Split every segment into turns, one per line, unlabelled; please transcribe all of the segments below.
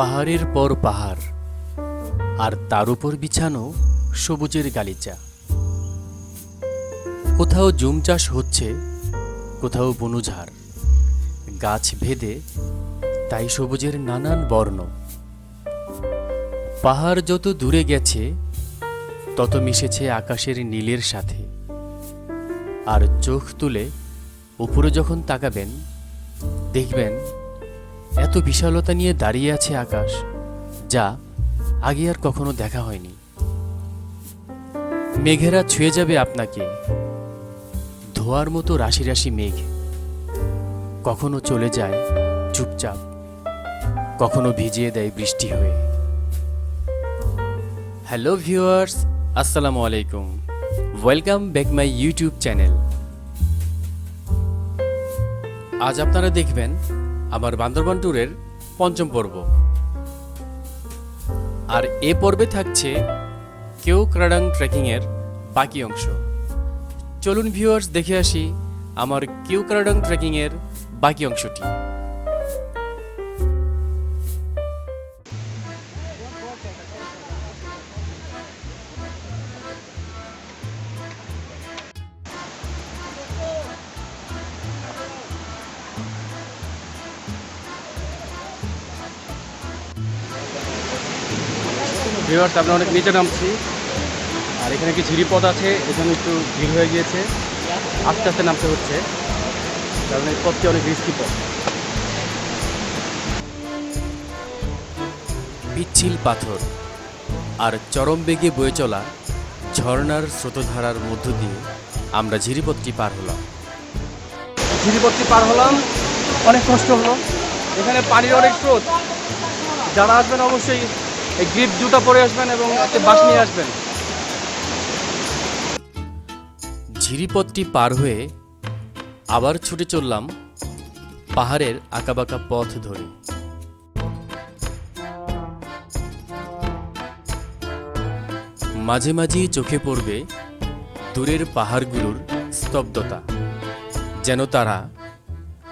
পাহাড়ের পর পাহাড়, আর তার উপর বিছানো সবুজের গালিচা। কোথাও জুম চাষ হচ্ছে, কোথাও বনুঝাড়। গাছ ভেদে তাই সবুজের নানান বর্ণ। পাহাড় যত দূরে গেছে, তত মিশেছে আকাশের নীলের সাথে। আর চোখ তুলে উপরে যখন তাকাবেন, দেখবেন এত বিশালতা নিয়ে দাঁড়িয়ে আছে আকাশ, যা আগে আর কখনো দেখা হয়নি। মেঘেরা ছুঁয়ে যাবে আপনাকে। ধোয়ার মতো রাশি রাশি মেঘ। কখনো চলে যায় চুপচাপ, কখনো ভিজিয়ে দেয় বৃষ্টি হয়ে। হ্যালো ভিউয়ার্স, আসসালামু আলাইকুম। Welcome back my YouTube channel. আজ আপনারা দেখবেন আমার বান্দরবান ট্যুরের পঞ্চম পর্ব। আর এ পর্বে থাকছে কেউ ক্রাডাং ট্রেকিংয়ের বাকি অংশ। চলুন ভিউয়ার্স দেখে আসি আমার কেউ ক্রাডাং ট্রেকিংয়ের বাকি অংশটি।
ভিউয়ার্স আমরা অনেক নিচে নামছি। আর এখানে কি ঝিরিপথ আছে এখানে একটু ভিড় হয়ে গিয়েছে। আস্তে আস্তে নামতে হচ্ছে কারণ এই পথটি অনেক রিস্কি পথ।
পিচ্ছিল পাথর আর চরম বেগে বয়ে চলা ঝর্ণার স্রোতধারার মধ্য দিয়ে আমরা ঝিরিপথটি পার হলাম।
ঝিরিপথটি পার হলাম অনেক কষ্ট হলো। এখানে পানির অনেক স্রোত। যারা আসবেন অবশ্যই এই গ্রিপ জুতা পরে আসবেন এবং একটা বাস নিয়ে আসবেন।
ঝিরিপথটি পার হয়ে আবার ছুটে চললাম পাহাড়ের আঁকাবাঁকা পথ ধরে। মাঝে মাঝেই চোখে পড়বে দূরের পাহাড়গুলোর স্তব্ধতা, যেন তারা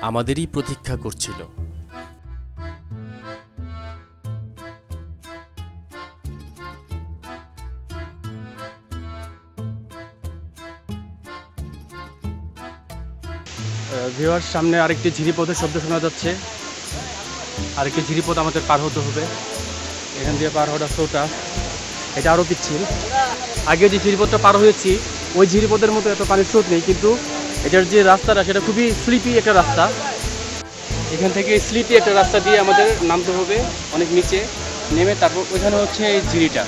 আমাদেরই প্রতীক্ষা করছিল।
ভিওয়ার সামনে আরেকটি ঝিরিপথের শব্দ শোনা যাচ্ছে। আরেকটি ঝিরিপথ আমাদের পার হতে হবে। এখান দিয়ে পার হওয়াটা সোটা। এটা আরও পিচ্ছিল। আগে যে ঝিরিপথটা পার হয়েছি, ওই ঝিরিপথের মতো এত পানির স্রোত নেই, কিন্তু এটার যে রাস্তাটা, সেটা খুবই স্লিপি একটা রাস্তা। এখান থেকে স্লিপি একটা রাস্তা দিয়ে আমাদের নামতে হবে অনেক নিচে। নেমে তারপর ওইখানে হচ্ছে এই ঝিরিটা।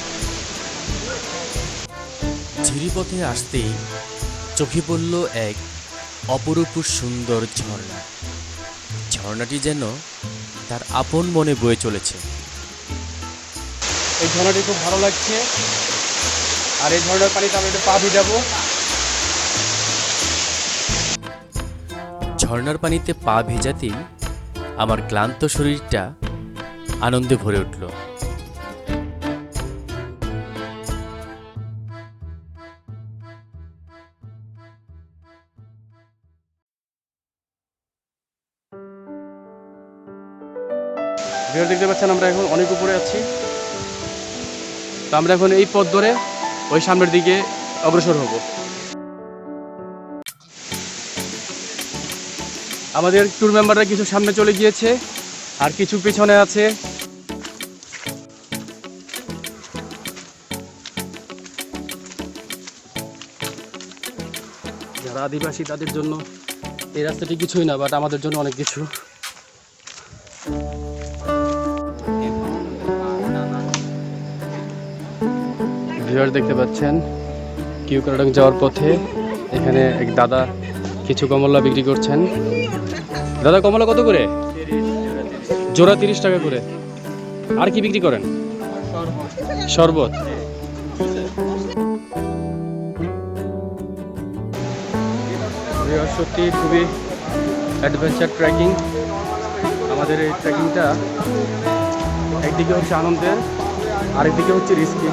ঝিরিপথে আসতেই চোখে পড়ল এক অপরূপ সুন্দর ঝর্ণা। ঝর্ণাটি যেন তার আপন মনে বয়ে চলেছে।
এই ঝর্ণাটি খুব ভালো লাগছে। আর এই ঝর্ণার পানিতে আমরা একটু পা ভিজাবো
ঝর্ণার পানিতে পা ভেজাতেই আমার ক্লান্ত শরীরটা আনন্দে ভরে উঠল।
ভিডিও দেখতে পাচ্ছেন, আমরা এখন অনেক উপরে আছি। তো আমরা এখন এই পথ ধরে ওই সামনের দিকে অগ্রসর হব। আমাদের ট্যুর মেম্বাররা কিছু সামনে চলে গিয়েছে, আর কিছু পিছনে আছে। যারা আদিবাসী, তাদের জন্য এই রাস্তাটি কিছুই না বাট আমাদের জন্য অনেক কিছু। ভিউয়ার দেখতে পাচ্ছেন। কিউ কিউকারডং যাওয়ার পথে এখানে এক দাদা কিছু কমলা বিক্রি করছেন। দাদা, কমলা কত করে? জোড়া তিরিশ টাকা করে। আর কি বিক্রি করেন? শরবত। সত্যি খুবই অ্যাডভেঞ্চার ট্রেকিং আমাদের এই ট্রেকিংটা একদিকে হচ্ছে আনন্দের, আরেকদিকে হচ্ছে রিস্কি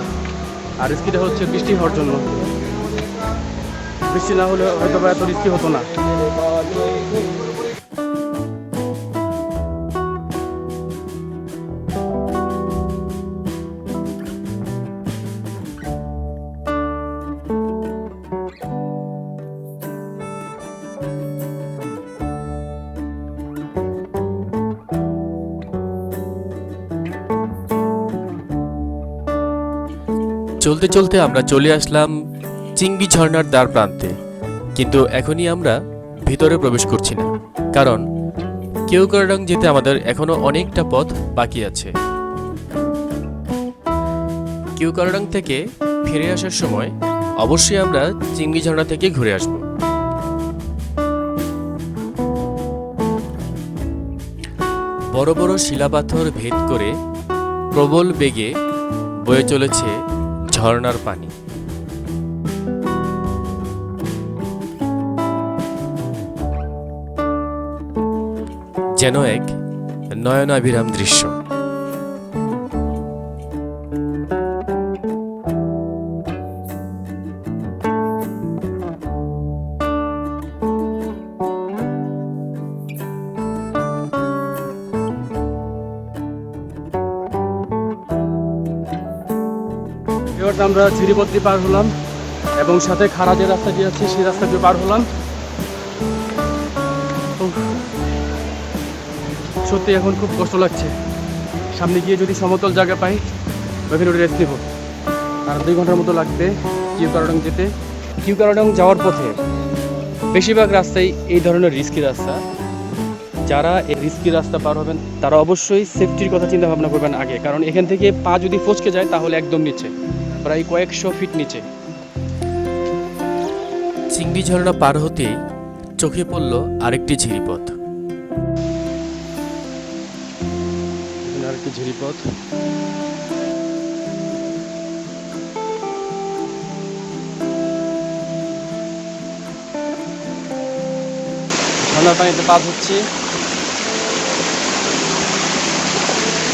আর রিস্কিটা হচ্ছে বৃষ্টি হওয়ার জন্য। বৃষ্টি না হলে হয়তো বা এত রিস্কি হতো না।
চলতে চলতে আমরা চলে আসলাম চিংড়ি ঝর্ণার দ্বার প্রান্তে। কিন্তু এখনই আমরা ভিতরে প্রবেশ করছি না। কারণ কেউকারডাং যেতে আমাদের এখনও অনেকটা পথ বাকি আছে। কেউকারডাং থেকে ফিরে আসার সময় অবশ্যই আমরা চিংড়ি ঝর্ণা থেকে ঘুরে আসব। বড় বড় শিলাপাথর ভেদ করে প্রবল বেগে বয়ে চলেছে ঝর্ণার পানি। যেন এক নয়নাভিরাম দৃশ্য।
এবার আমরা ঝিরিপত্রি পার হলাম এবং সাথে খাড়া যে রাস্তা দিয়ে আছে সেই রাস্তা দিয়ে পার হলাম। সত্যি এখন খুব কষ্ট লাগছে। সামনে গিয়ে যদি সমতল জায়গা পাই, ওখানে রেস্ট নেব। আর দুই ঘণ্টার মতো লাগবে কিউ কারডং যেতে। কিউ কারডং যাওয়ার পথে বেশিরভাগ রাস্তাই এই ধরনের রিস্কি রাস্তা। যারা এই রিস্কি রাস্তা পার হবেন, তারা অবশ্যই সেফটির কথা চিন্তা ভাবনা করবেন আগে। কারণ এখান থেকে পা যদি ফসকে যায়, তাহলে একদম নিচে। প্রায় কয়েকশো ফিট নিচে।
চিংড়ি ঝর্ণা পার হতেই চোখে পড়ল আরেকটি ঝিরিপথ।
আরেকটি ঝিরিপথ। ঠান্ডার পানিতে পা ধুচ্ছি।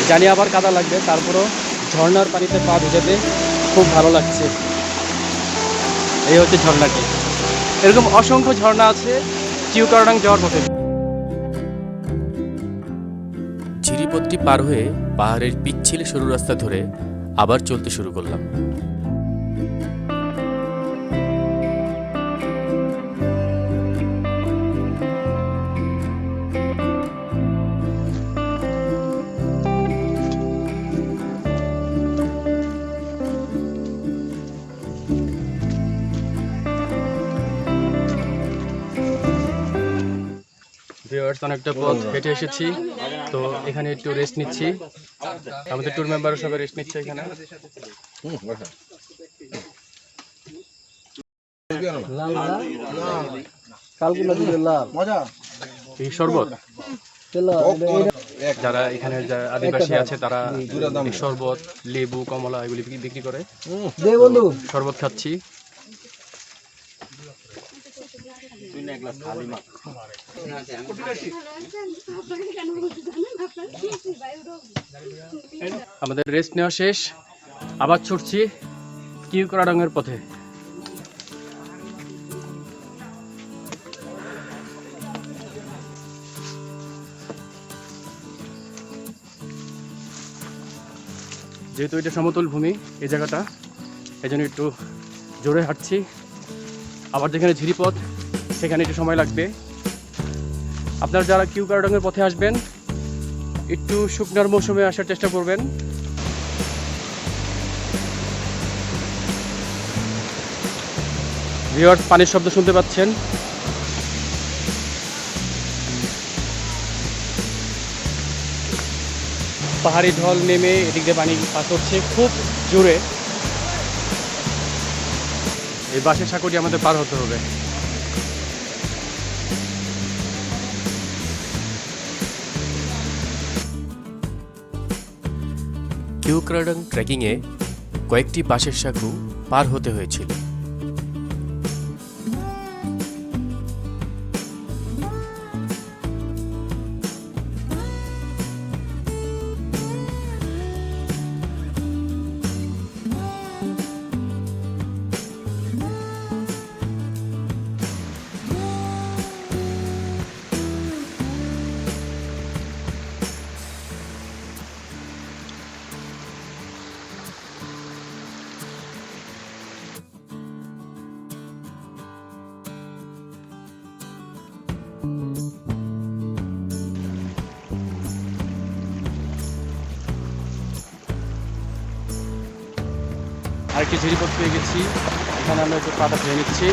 জানি আবার কাদা লাগবে তারপরও ঝর্ণার পানিতে পা ভিজাতে খুব ভালো লাগছে। এই হচ্ছে ঝর্ণাটি। এরকম অসংখ্য ঝর্ণা আছে চিউকারডাং যাওয়ার পথে
ঝিরিপথটি পার হয়ে পাহাড়ের পিচ্ছিল সরু রাস্তা ধরে আবার চলতে শুরু করলাম।
ভিউয়ার্স অনেকটা পথ হেঁটে এসেছি। তো এখানে একটু রেস্ট নিচ্ছি। আমাদের ট্যুর সবাই রেস্ট নিচ্ছে এখানে। এই শরবত? যারা এখানে যারা আদিবাসী আছে তারা শরবত লেবু কমলা এগুলি বিক্রি- করে। শরবত করে
দে বন্ধু
শরবত খাচ্ছি আমাদের রেস্ট নেওয়া শেষ। আবার ছুটছি কিউ করাডাঙ্গের পথে। যেহেতু এটা সমতল ভূমি, এই জায়গাটা এই জন্য একটু জোরে হাঁটছি। আবার যেখানে ঝিরিপথ সেখানে একটু সময় লাগবে। আপনারা যারা কিউ কারডাঙ্গের পথে আসবেন, একটু শুকনার মৌসুমে আসার চেষ্টা করবেন। ভিওয়ার্স পানির শব্দ শুনতে পাচ্ছেন? পাহাড়ি ঢল নেমে এদিক দিয়ে পানি পাস হচ্ছে খুব জোরে। এই বাসের সাঁকোটি আমাদের পার হতে হবে।
কিউক্রাডাং ট্রেকিংয়ে কয়েকটি বাঁশের সাঁকু পার হতে হয়েছিল।
আরেকটি ঝিরিপথ পেয়ে গেছি। এখানে আমরা একটু পাতা খেয়ে নিচ্ছি।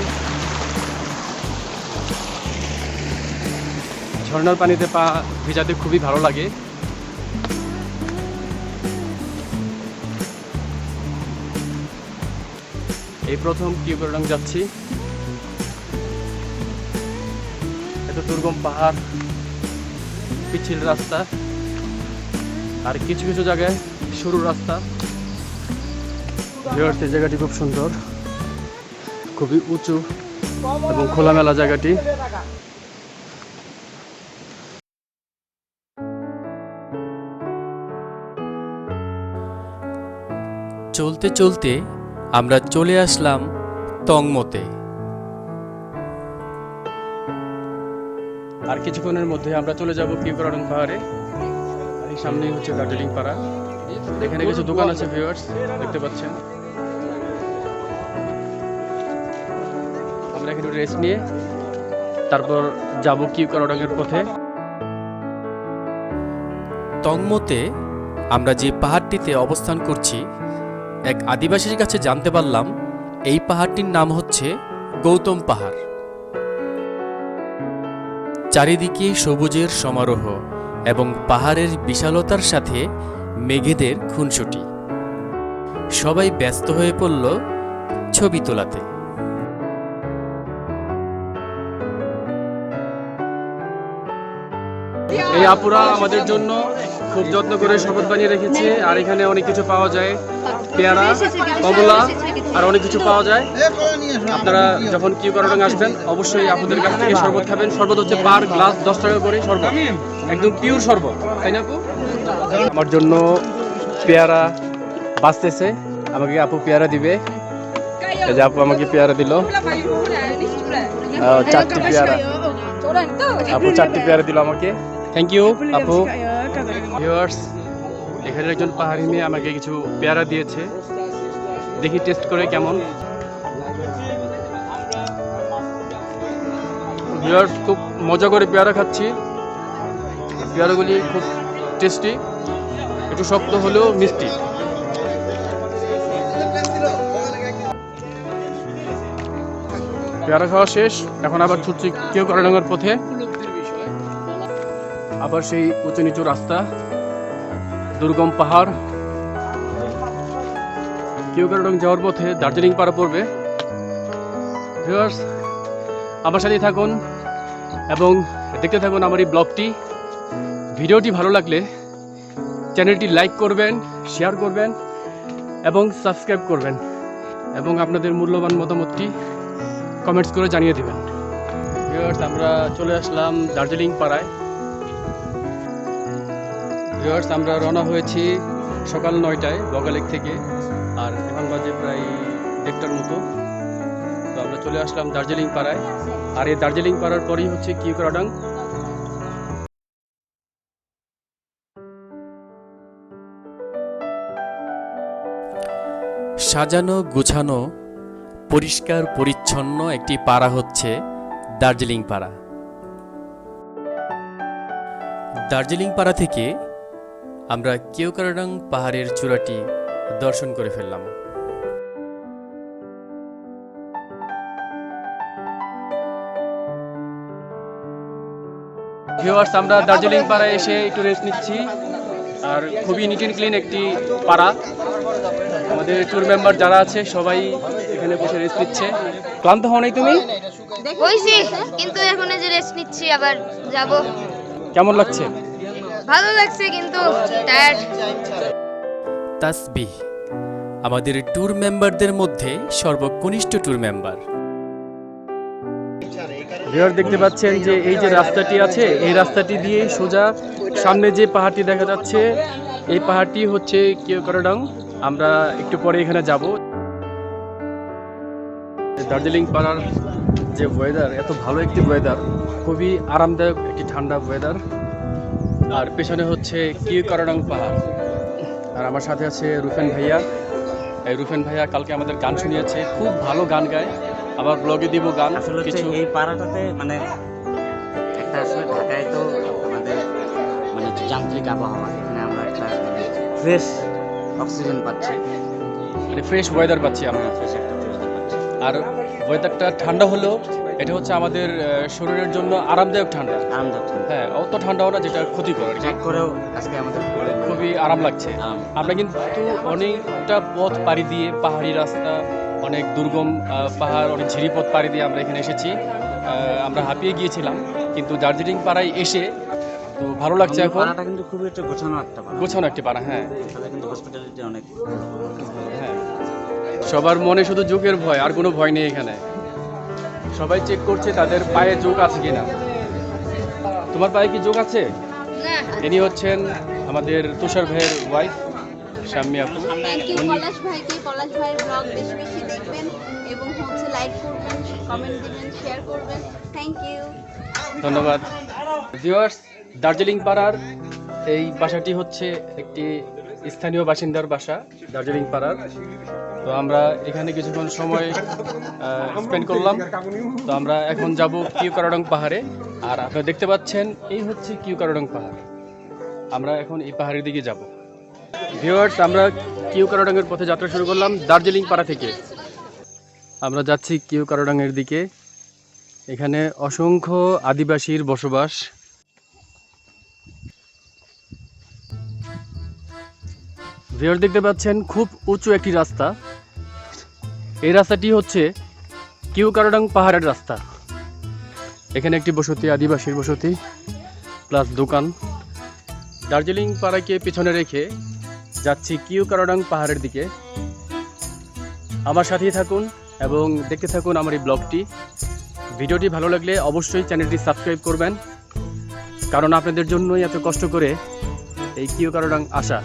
ঝর্ণার পানিতে পা ভেজাতে খুবই ভালো লাগে। এই প্রথম কিউবেরডং যাচ্ছি। এত দুর্গম পাহাড় পিছিল রাস্তা, আর কিছু কিছু জায়গায় সরু রাস্তা। ভিউয়ার্স, এই জায়গাটি খুব সুন্দর। খুবই উঁচু এবং খোলামেলা জায়গাটি।
চলতে চলতে আমরা চলে আসলাম তংমতে।
আর কিছুক্ষণের মধ্যে আমরা চলে যাব কিউকরাডং পাহাড়ে। সামনেই হচ্ছে দার্জিলিং পাড়া। এখানে কিছু দোকান আছে ভিউয়ার্স দেখতে পাচ্ছেন। আমরা এখানে রেস্ট নিয়ে তারপর যাব কিউকরাডংয়ের পথে।
তংমতে আমরা যে পাহাড়টিতে অবস্থান করছি, এক আদিবাসীর কাছে জানতে পারলাম এই পাহাড়টির নাম হচ্ছে গৌতম পাহাড়। চারিদিকে সবুজের সমারোহ এবং পাহাড়ের বিশালতার সাথে মেঘেদের খুনসুটি। সবাই ব্যস্ত হয়ে পড়ল ছবি তোলাতে।
এই আপুরা আমাদের জন্য খুব যত্ন করে শপথ বানিয়ে রেখেছে আর এখানে অনেক কিছু পাওয়া যায়। পেয়ারা কমলা আর অনেক কিছু পাওয়া যায়। আপনারা যখন কিউ কারণ আসবেন অবশ্যই আপনাদের কাছ থেকে শরবত খাবেন। শরবত হচ্ছে পার গ্লাস দশ টাকা করে শরবত। একদম পিওর শরবত তাই না আপু? আমার জন্য পেয়ারা বাঁচতেছে। আমাকে আপু পেয়ারা দিবে। যে আপু আমাকে পেয়ারা দিল। চারটি পেয়ারা। আপু চারটি পেয়ারা দিল আমাকে। থ্যাংক ইউ আপু ভিউয়ার্স এখানে একজন পাহাড়ি মেয়ে আমাকে কিছু পেয়ারা দিয়েছে। দেখি টেস্ট করে কেমন। ভিউয়ার্স খুব মজা করে পেয়ারা খাচ্ছি। পেয়ারাগুলি খুব টেস্টি একটু শক্ত হলেও মিষ্টি। পেয়ারা খাওয়া শেষ এখন আবার ছুটছি কেউ কারাডাঙ্গার পথে। আবার সেই উঁচু নিচু রাস্তা, দুর্গম পাহাড়। কিউকারডং যাওয়ার পথে দার্জিলিং পাড়া পড়বে। ভিউয়ার্স আমার সাথেই থাকুন এবং দেখতে থাকুন আমার এই ব্লগটি। ভিডিওটি ভালো লাগলে চ্যানেলটি লাইক করবেন, শেয়ার করবেন এবং সাবস্ক্রাইব করবেন এবং আপনাদের মূল্যবান মতামতটি কমেন্টস করে জানিয়ে দেবেন। ভিউয়ার্স আমরা চলে আসলাম দার্জিলিং পাড়ায়। ভিউয়ার্স আমরা রওনা হয়েছি সকাল নয়টায় বগালেক থেকে। আর এখন বাজে প্রায় দেড়টার মতো। তো আমরা চলে আসলাম দার্জিলিং পাড়ায়। আর এই দার্জিলিং পাড়ার পরেই হচ্ছে কিউকরাডাং।
সাজানো, গুছানো, পরিষ্কার, পরিচ্ছন্ন একটি পাড়া হচ্ছে দার্জিলিং পাড়া। দার্জিলিং পাড়া থেকে আমরা কেওকারাডাং পাহাড়ের চূড়াটি দর্শন করে ফেললাম।
ভিউয়ার্স আমরা দার্জিলিং পাড়ায় এসে একটু রেস্ট নিচ্ছি। আর খুবই নিট অ্যান্ড ক্লিন একটি পাড়া। আমাদের ট্যুর মেম্বার যারা আছে সবাই এখানে বসে রেস্ট নিচ্ছে। ক্লান্ত হও নাই তুমি?
হইছি কিন্তু এখন এই যে রেস্ট নিচ্ছি আবার যাব।
কেমন লাগছে?
ভালো লাগছে কিন্তু টায়ার্ড
তাসবিহ। আমাদের ট্যুর মেম্বারদের মধ্যে সর্বকনিষ্ঠ ট্যুর মেম্বার
ভিউয়ার দেখতে পাচ্ছেন যে এই যে রাস্তাটি আছে এই রাস্তাটি দিয়ে সোজা সামনে যে পাহাড়টি দেখা যাচ্ছে এই পাহাড়টি হচ্ছে কিয়করাডাং আমরা একটু পরে এখানে যাব। দার্জিলিং পাড়ার যে ওয়েদার এত ভালো একটি ওয়েদার খুবই আরামদায়ক একটি ঠান্ডা ওয়েদার আর পেছনে হচ্ছে কিয়করাডাং পাহাড়। আর আমার সাথে আছে রুফেন ভাইয়া। এই রুফেন ভাইয়া কালকে আমাদের গান শুনিয়েছে খুব ভালো গান গায়। আবার ব্লগে দিব গান
আসলে
কিছু
এই পাড়াটাতে মানে একটা আসলে ঢাকায় তো আমাদের মানে যান্ত্রিক আবহাওয়া এখানে আমরা একটা ফ্রেশ অক্সিজেন পাচ্ছি।
মানে ফ্রেশ ওয়েদার পাচ্ছি আমরা।
Fresh একটা weather পাচ্ছি।
আর ওয়েদারটা ঠান্ডা হলেও এটা হচ্ছে আমাদের শরীরের জন্য আরামদায়ক ঠান্ডা।
আরামদায়ক
হ্যাঁ অত ঠান্ডাও না যেটা ক্ষতিকর আর কি।
করেও আজকে আমাদের খুবই
আরাম লাগছে। আমরা কিন্তু অনেকটা পথ পাড়ি দিয়ে পাহাড়ি রাস্তা অনেক দুর্গম পাহাড় অনেক ঝিরি পথ পাড়ি দিয়ে আমরা এখানে এসেছি। আমরা হাঁপিয়ে গিয়েছিলাম কিন্তু দার্জিলিং পাড়ায় এসে তো ভালো লাগছে এখন।
পাড়াটা কিন্তু খুবই একটা গোছানো একটা পাড়া।
গোছানো একটি পাড়া হ্যাঁ।
কিন্তু হসপিটালিটি অনেক।
হ্যাঁ। সবার মনে শুধু যুগের ভয় আর কোনো ভয় নেই এখানে। সবাই চেক করছে তাদের পায়ে যোগ আছে কিনা। তোমার পায়ে কি যোগ আছে?
না।
ইনি হচ্ছেন আমাদের তুষার ভাইয়ের ওয়াইফ শাম্মী আপু।
থ্যাংক ইউ
উনি-
পলাশ ভাইকে। পলাশ ভাইয়ের ব্লগ বেশি বেশি দেখবেন এবং হচ্ছে লাইক করবেন কমেন্ট দিবেন শেয়ার করবেন। থ্যাংক ইউ
ধন্যবাদ। ভিউয়ার্স দার্জিলিং পাড়ার এই বাসাটি হচ্ছে একটি স্থানীয় বাসিন্দার বাসা দার্জিলিং পাড়ার। তো আমরা এখানে কিছুক্ষণ সময় স্পেন্ড করলাম। তো আমরা এখন যাব কিউ কারাডং পাহাড়ে। আর আপনারা দেখতে পাচ্ছেন, এই হচ্ছে কিউ কারাডং পাহাড়। আমরা এখন এই পাহাড়ের দিকে যাব। ভিউয়ার্স, আমরা কিউ কারাডাঙ্গের পথে যাত্রা শুরু করলাম দার্জিলিং পাড়া থেকে। আমরা যাচ্ছি কিউ কারাডাঙ্গের দিকে। এখানে অসংখ্য আদিবাসীর বসবাস। ভিউয়ার দেখতে পাচ্ছেন খুব উঁচু একটি রাস্তা। এই রাস্তাটি হচ্ছে কিউ কারাডাং পাহাড়ের রাস্তা। এখানে একটি বসতি, আদিবাসীর বসতি, প্লাস দোকান। দার্জিলিং পাড়াকে পিছনে রেখে যাচ্ছি কিউ কারাডাং পাহাড়ের দিকে। আমার সাথেই থাকুন এবং দেখতে থাকুন আমার এই ব্লগটি। ভিডিওটি ভালো লাগলে অবশ্যই চ্যানেলটি সাবস্ক্রাইব করবেন, কারণ আপনাদের জন্যই এত কষ্ট করে এই কিউ কারোরাং আসা।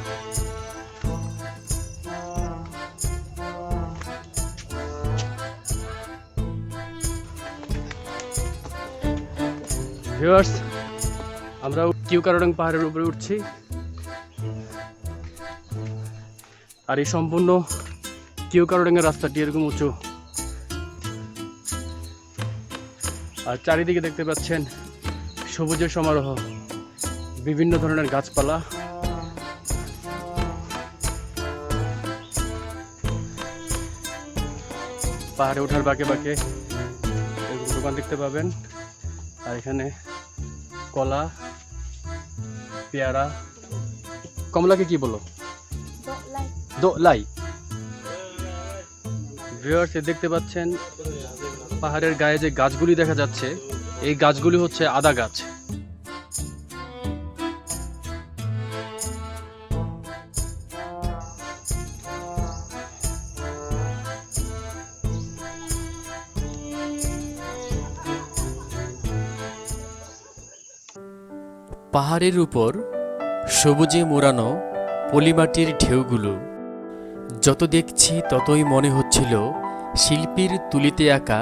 ভিউয়ার্স, আমরা কিউ কারোরাং পাহাড়ের উপরে উঠছি। আর এই সম্পূর্ণ কিউ কারোরাঙ্গের রাস্তাটি এরকম উঁচু। আর চারিদিকে দেখতে পাচ্ছেন সবুজের সমারোহ, বিভিন্ন ধরনের গাছপালা। পাহাড়ে ওঠার বাঁকে বাঁকে দোকান দেখতে পাবেন। আর এখানে কলা, পেয়ারা। কমলাকে কি বলো? দোলাই। ভিউয়ার্স দেখতে পাচ্ছেন, পাহাড়ের গায়ে যে গাছগুলি দেখা যাচ্ছে, এই গাছগুলি হচ্ছে আদা গাছ।
পাহাড়ের উপর সবুজে মোড়ানো পলিমাটির ঢেউগুলো, যত দেখছি ততই মনে হচ্ছিল শিল্পীর তুলিতে আঁকা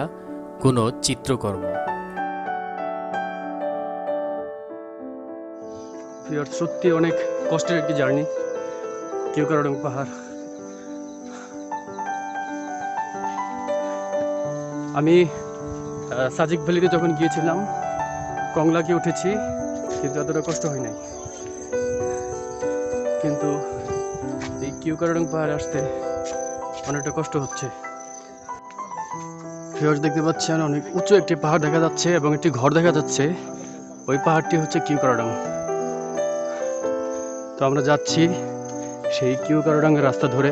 কোনো চিত্রকর্ম।
সত্যি অনেক কষ্টের একটি জার্নি। কেউ কারণ পাহাড় আমি সাজিক ভ্যালিতে যখন গিয়েছিলাম, কংলাকে উঠেছি কিন্তু এতটা কষ্ট হয় নাই। কিন্তু এই কিউ কারণ পাহাড়ে আসতে অনেকটা কষ্ট হচ্ছে। ভিউয়ার্স দেখতে পাচ্ছেন, অনেক উঁচু একটি পাহাড় দেখা যাচ্ছে এবং একটি ঘর দেখা যাচ্ছে। ওই পাহাড়টি হচ্ছে কিউ কারাডাং। তো আমরা যাচ্ছি সেই কিউ কারাডাঙ্গের রাস্তা ধরে।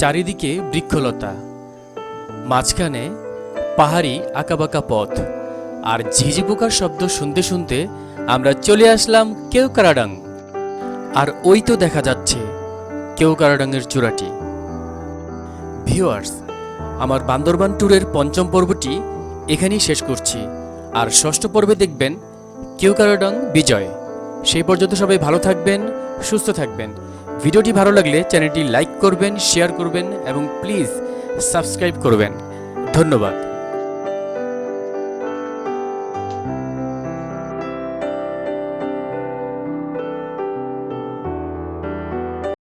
চারিদিকে বৃক্ষলতা, মাঝখানে পাহাড়ি আঁকাবাঁকা পথ। আর ঝিঝি পোকার শব্দ শুনতে শুনতে আমরা চলে আসলাম কেউকারাডাং। আর ওই তো দেখা যাচ্ছে কেউকারাডাঙ্গের চূড়াটি। ভিউয়ার্স আমার বান্দরবান ট্যুরের পঞ্চম পর্বটি এখানেই শেষ করছি। আর ষষ্ঠ পর্বে দেখবেন কেউকারাডাং বিজয়। সেই পর্যন্ত সবাই ভালো থাকবেন, সুস্থ থাকবেন। ভিডিওটি ভালো লাগলে চ্যানেলটি লাইক করবেন, শেয়ার করবেন এবং প্লিজ সাবস্ক্রাইব করবেন। ধন্যবাদ।